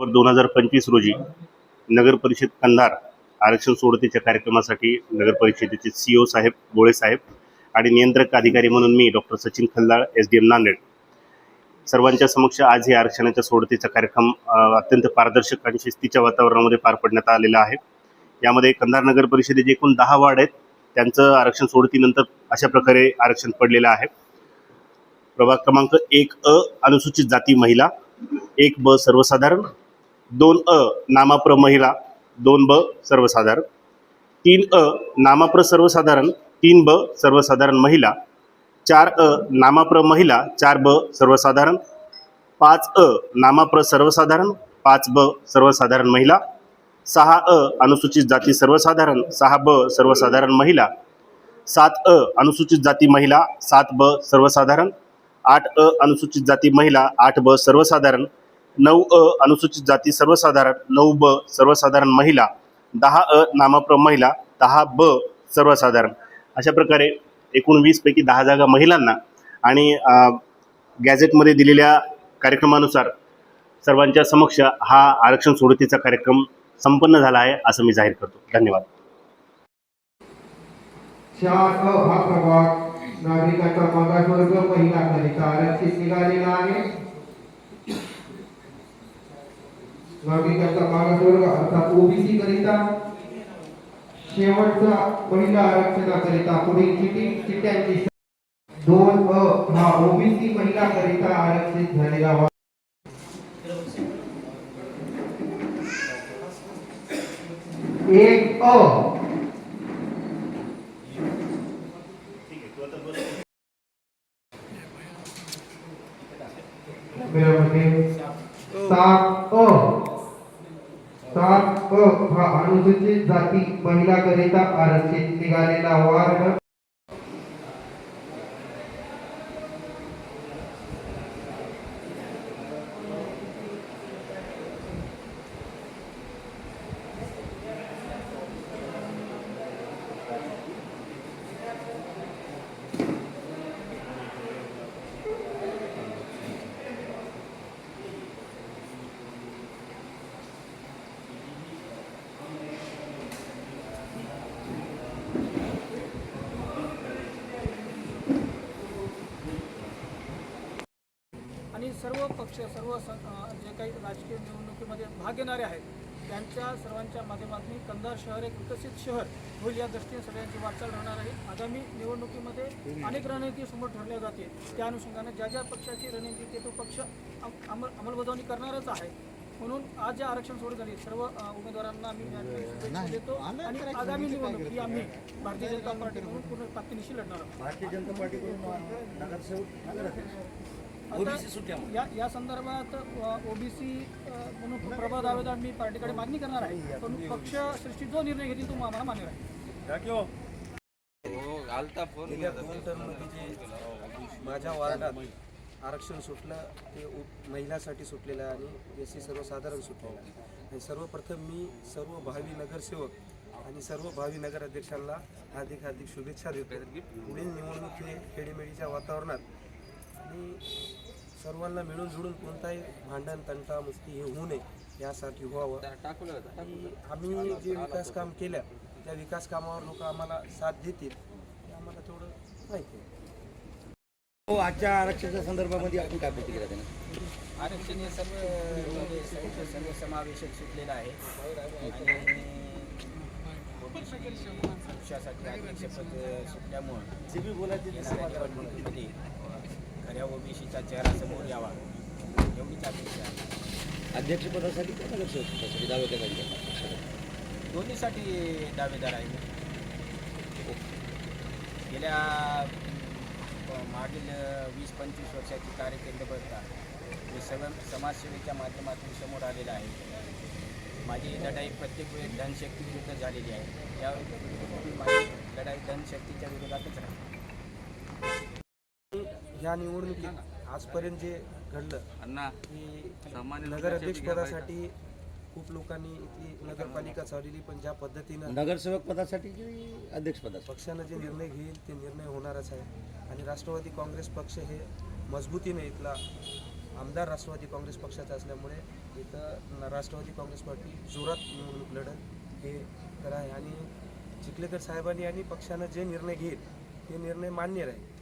October दोन हजार पंचवीस रोजी नगर परिषद कंधार आरक्षण सोडतीच्या कार्यक्रमासाठी नगर परिषदेचे सी ओ साहेब गोळे साहेब आणि नियंत्रक अधिकारी म्हणून मी doctor Sachin Khallal S D M Nanded. सर्वांच्या समक्ष आज हे आरक्षणाच्या सोडतीचा कार्यक्रम अत्यंत पारदर्शक आणि शिस्तीच्या वातावरणामध्ये पार पडण्यात आलेला आहे. यामध्ये कंधार नगर परिषदेचे एकूण दहा वार्ड आहेत. त्यांचं आरक्षण सोडतीनंतर अशा प्रकारे आरक्षण पडलेलं आहे. प्रभाग क्रमांक एक अ अनुसूचित जाती महिला एक ब सर्वसाधारण दोन अ नामाप्र महिला दोन ब सर्वसाधारण. तीन अ नामाप्र सर्वसाधारण तीन ब सर्वसाधारण महिला. चार अ नामाप्र महिला चार ब सर्वसाधारण. पाच अ नामाप्र सर्वसाधारण पाच ब सर्वसाधारण महिला. सहा अ अनुसूचित जाती सर्वसाधारण सहा ब सर्वसाधारण महिला. सात अ अनुसूचित जाती महिला सात ब सर्वसाधारण. आठ अ अनुसूचित जाती महिला आठ ब सर्वसाधारण. नऊ अ अनुसूचित जाती सर्वसाधारण नऊ ब सर्वसाधारण महिला दहा अ नामप्र महिला दहा ब सर्वसाधारण. अशा प्रकारे एकूण वीसपैकी दहा जागा महिलांना आणि गॅझेटमध्ये दिलेल्या कार्यक्रमानुसार सर्वांच्या समक्ष हा आरक्षण सोडतीचा कार्यक्रम संपन्न झाला आहे असं मी जाहीर करतो. धन्यवाद. नागरिकांचा मागासवर्ग महिला आरक्षित निघालेला आहे. नागरिकांचा मागासवर्ग अर्थात ओबीसी करिता शेवटचा महिला आरक्षणाकरिता पुढील चिठी चिठ्ठ्यांची दोन अ हा ओबीसी महिला करिता आरक्षित झालेला वा- एक अ. सात अ. सात अ हा अनुसूचित जाती महिला करिता आरक्षित निघालेला वार्ड सर्व पक्ष सर्व जे काही राजकीय निवडणुकीमध्ये भाग घेणारे आहेत त्यांच्या सर्वांच्या माध्यमातून कंधार शहर एक विकसित शहर होईल या दृष्टीने सगळ्यांची वाटचाल राहणार आहे. आगामी निवडणुकीमध्ये अनेक रणनीती समोर ठरल्या जातील. त्या अनुषंगाने ज्या ज्या पक्षाची रणनीती ते तो पक्ष अम- अंमल अंमलबजावणी करणारच आहे. म्हणून आज जे आरक्षण सोडून झाली सर्व उमेदवारांना आम्ही शुभेच्छा देतो. आणि आगामी निवडणूक ही आम्ही भारतीय जनता पार्टी म्हणून पूर्ण ताकदीनिशी लढणार आहोत. भारतीय जनता पार्टीकडून नगरसेवक आता या या संदर्भात ओबीसी म्हणून प्रबळ दावेदार मी पार्टीकडे मागणी करणार आहे. पण पक्ष सृष्टी जो निर्णय घेतील तो आम्हाला मान्य गेल्या दोन टर्ममध्ये माझ्या वार्डात आरक्षण सुटलं ते महिलासाठी सुटलेलं आहे आणि एस सी सर्वसाधारण सुटलेलं आहे. आणि सर्वप्रथम मी सर्व भावी नगरसेवक आणि सर्व भावी नगराध्यक्षांना हार्दिक हार्दिक शुभेच्छा देतो. पुढील निवडणूक हे खेडीमेडीच्या वातावरणात आणि सर्वांना मिळून जुळून कोणताही भांडण तंटा मुक्ती हे होऊ नये यासाठी व्हावं. आणि आम्ही जे विकास काम केलं त्या विकास कामावर लोक आम्हाला साथ देतील हे आम्हाला तेवढं माहिती आहे. हो आजच्या आरक्षणाच्या संदर्भामध्ये आपण काय प्रतिक्रिया देणार? आरक्षण हे सर्व म्हणजे सर्व सर्व समावेशक सुटलेलं आहे. आणि सुटल्यामुळं जे बी बोलायचे खऱ्या ओबीसीचा चेहरा समोर यावा. एवढीच अपेक्षा आहे अध्यक्षपदासाठी का नगरसेवकपदासाठी दावे करायचे दोन्हीसाठी दावेदार आहे गेल्या अ, मागील वीस पंचवीस वर्षाची कार्यकेंद्र बघता मी सगळं समाजसेवेच्या माध्यमातून समोर आलेलं आहे. माझी लढाई प्रत्येक वेळेस धनशक्ती विरुद्ध झालेली आहे. यावेळी माझी लढाई धनशक्तीच्या विरोधातच राहील. ह्या निवडणुकीत आजपर्यंत जे घडलं की नगराध्यक्ष पदासाठी खूप लोकांनी इथली नगरपालिका चालवली पण ज्या पद्धतीनं नगरसेवक पदासाठी की अध्यक्ष पदासाठी? पक्षानं जे निर्णय घेईल ते निर्णय होणारच आहे. आणि राष्ट्रवादी काँग्रेस पक्ष हे मजबूतीने इथला आमदार राष्ट्रवादी काँग्रेस पक्षाचा असल्यामुळे इथं राष्ट्रवादी काँग्रेस पार्टी जोरात निवडणूक लढत हे खरं आहे. आणि चिखलेकर साहेबांनी आणि पक्षानं जे निर्णय घेईल ते निर्णय मान्य राहील.